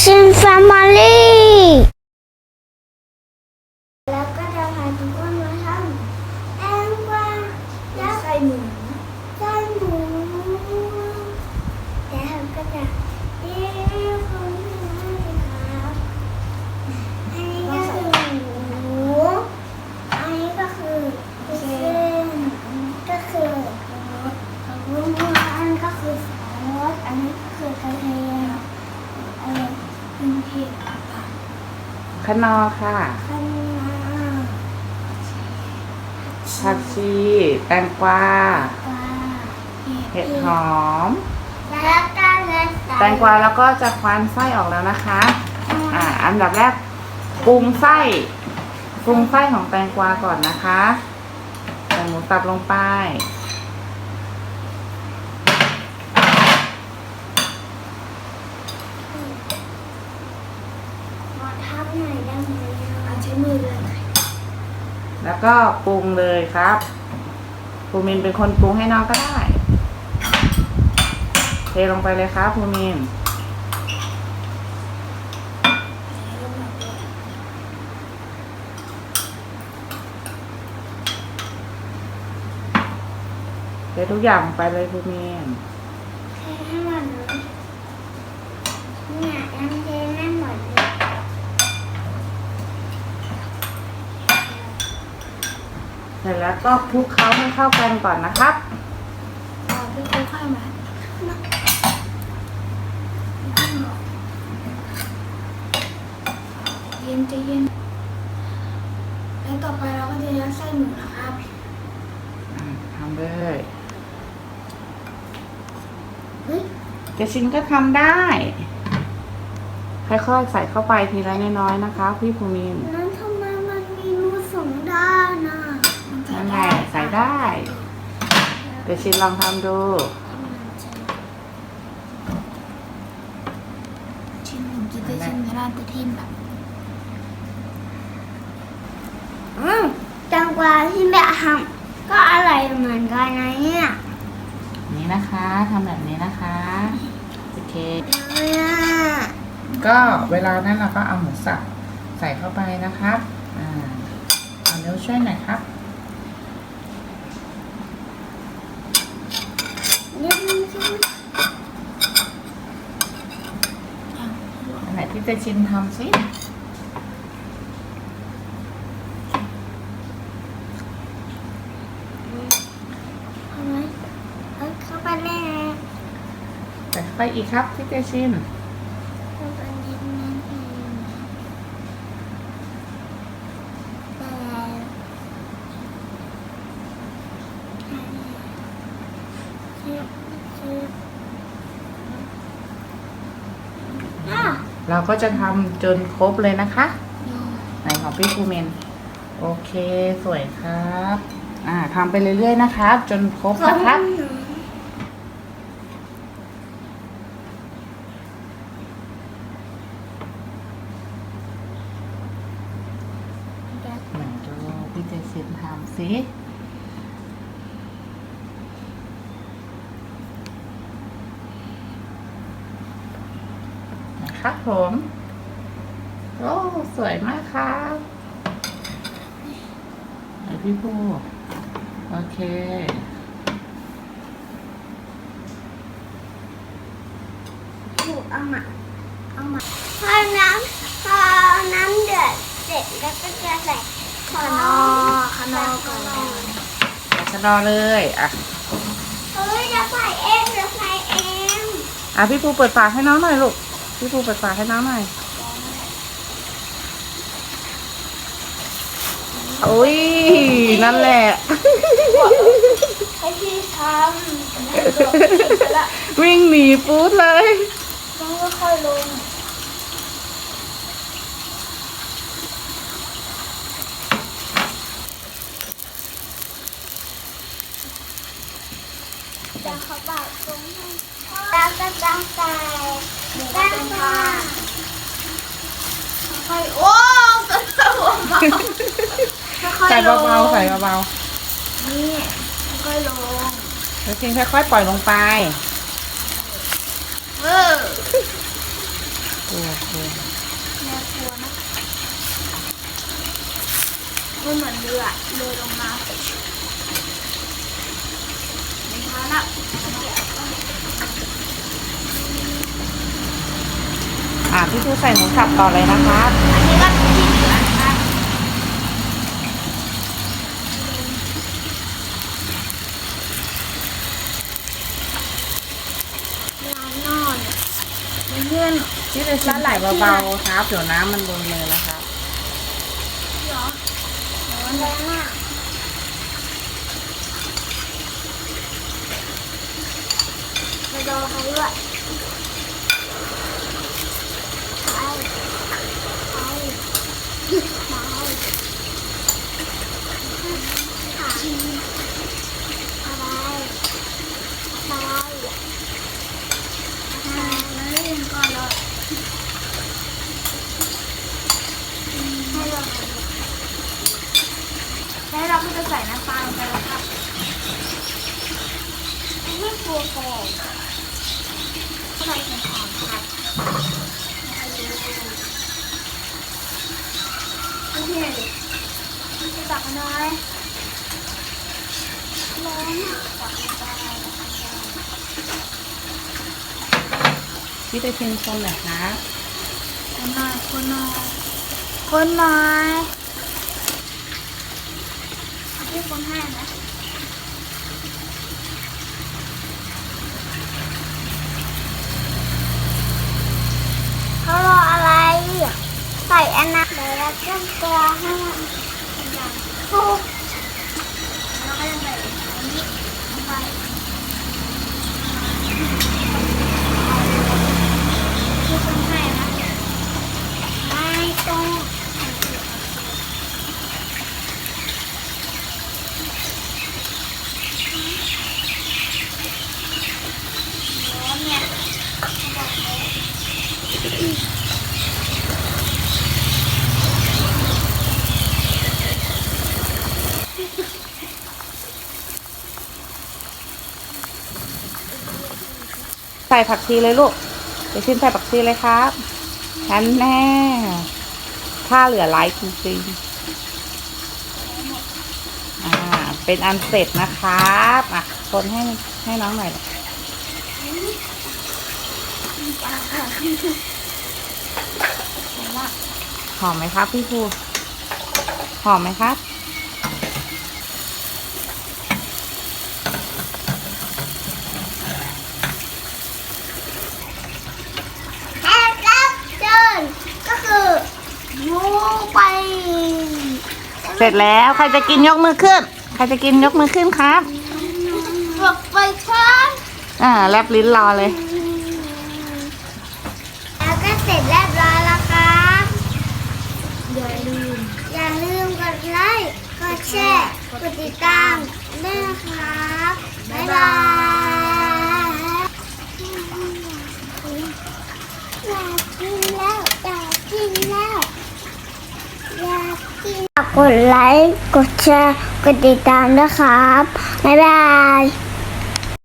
ชินแฟมิลี่แล้วก็จะพาทุกคนมาทำแตงกวาและไส้หมูไส้หมูแล้วก็จะเรียกคนให้ครับอันนี้ก็คือหมูอันนี้ก็คือเส้นอันนี้ก็คือรสของลูกอันนี้ก็คือซอสอันนี้ก็คือกระเทียมอะไรเป็นเผ็ด ขนอค่ะข้างหน้าผักชี แตงกวา ปลาเห็ดหอม แล้วก็เลือดแตงกวาแล้วก็จะคว้านไส้ออกแล้วนะคะ อ่า อันดับแรกปรุงไส้ปรุงไส้ของแตงกวาก่อนนะคะใส่หมูสับลงไป ขอทับหน่อยได้ไหมเอาใช้ มือเลยแล้วก็ปรุงเลยครับภูมินเป็นคนปรุงให้น้องก็ได้ เทลงไปเลยครับภูมินเททุกอย่างไปเลยภูมินเทให้หมดเลยเนี่ยยังเทไม่หมดเลย เสร็จแล้วก็คลุกเคล้าให้เข้ากันก่อนนะครับเอาไปคลุกให้มาเย็นจะเย็น แล้วต่อไปเราก็จะยัดไส้หมูนะครับอ่าทำเลยเฮ้ยเจชินก็ทำได้ ค่อยๆใส่เข้าไปทีละน้อยๆนะคะ พี่ภูมินนั้นทำ ใส่ได้เจชินลองทำดูชิ้นหมูจะได้ชิ้นกระดานตะทิมแบบอืมจังกวาที่แม่ทำก็อร่อยเหมือนกันนะเนี่ยนี่นะคะทำแบบนี้นะคะโอเคเนี่ยก็เวลานั้นเราก็เอาหมูสับใส่เข้าไปนะครับ อ่า เอานิ้วช่วยหน่อยครับ นิดนึงใช่ไหม อันไหนที่เจชินทำสิเอาไหมเอาเข้าไปแน่ใส่เข้าไปอีกครับที่เจชินเข้าไปนิดนึงเองแต่ชิบชิบอะ เราก็จะทำจนครบเลยนะคะ ไหนของพี่ภูเมน โอเคสวยครับ อ่าทำไปเรื่อยๆนะครับ จนครบนะครับไหนดูพี่เจสินทำสิ ครับผมโอ้สวยมากครับไหนพี่ผู้โอเค ถูกเอามาเอามาพอน้ำพอน้ำเดือดเสร็จแล้วก็จะใส่ขอนอขอนอก่อนเลยชะนอเลยอะเฮ้ยจะใส่เองจะใส่เอง อะพี่ปูเปิดฝาให้น้องหน่อยลูก พี่ปูเปิดฝาให้น้องหน่อยอุ้ยนั่นแหละ ให้พี่ทำวิ่งหนีปูดเลยต้องค่อยๆลงจะเขาบอกตรงให้ แล้วก็จะใส่แป้งมาค่อยๆโอ้กระตัวมาค่อยๆใส่ลงเบาๆใส่เบานี่ค่อยๆลงๆแล้วเพียงค่อยๆปล่อยลงไปเออพครัวครัวแม่ครัวนะมันเหมือนเรือเรือลงมาไม่ทันละ ปูใส่หมูสับต่อเลยนะครับอันนี้ก็ที่เหลือนะครับร้านนอนเพื่อนพี่จะชิ้นไหลเบาๆครับ เดี๋ยวน้ำมันโดนมือนะครับเหรอร้อนแรงอะไปรอเขาด้วยไปไปมาเอาถามอะไรอะไรมาเล่นก่อนเลยให้เราแล้วเราก็จะใส่น้ำตาลลงไปแล้วครับไม่กลัวแกงใส่ หอมครับโอเคจะตักน้อยร้อนอะตักลงไปพี่จะชิมคนหน่อยครับคนน้อยคนน้อยคนน้อยพี่คนให้นะเขา รออะไร ใส่อันนั้นเดี๋ยวเราจะกรอให้มันดังฟุกแล้วก็จะใส่อันนี้ลงไปพี่คนให้นะ ไม่ต้องร้อนเนี่ยบอกเลย ใส่ผักชีเลยลูกเดี๋ยวชิมใส่ผักชีเลยครับฉันแน่ถ้าเหลือไลค์จริงๆอ่า เป็นอันเสร็จนะครับอะคนให้ให้น้องหน่อยหอมไหมครับพี่ภูหอมไหมครับ แขกรับเชิญก็คือหมูไป เสร็จแล้วใครจะกินยกมือขึ้น ใครจะกินยกมือขึ้นครับหลบไปช้อนอ่าแลบลิ้นรอเลย แล้วก็เสร็จเรียบร้อยแล้วครับอย่าลืม อย่าลืมกดไลค์ กดแชร์ กดติดตามด้วยนะครับ บ๊ายบายอยากกินแล้วอยากกินแล้วอยาก กดไลค์ กดแชร์ กดติดตามนะครับ บ๊ายบาย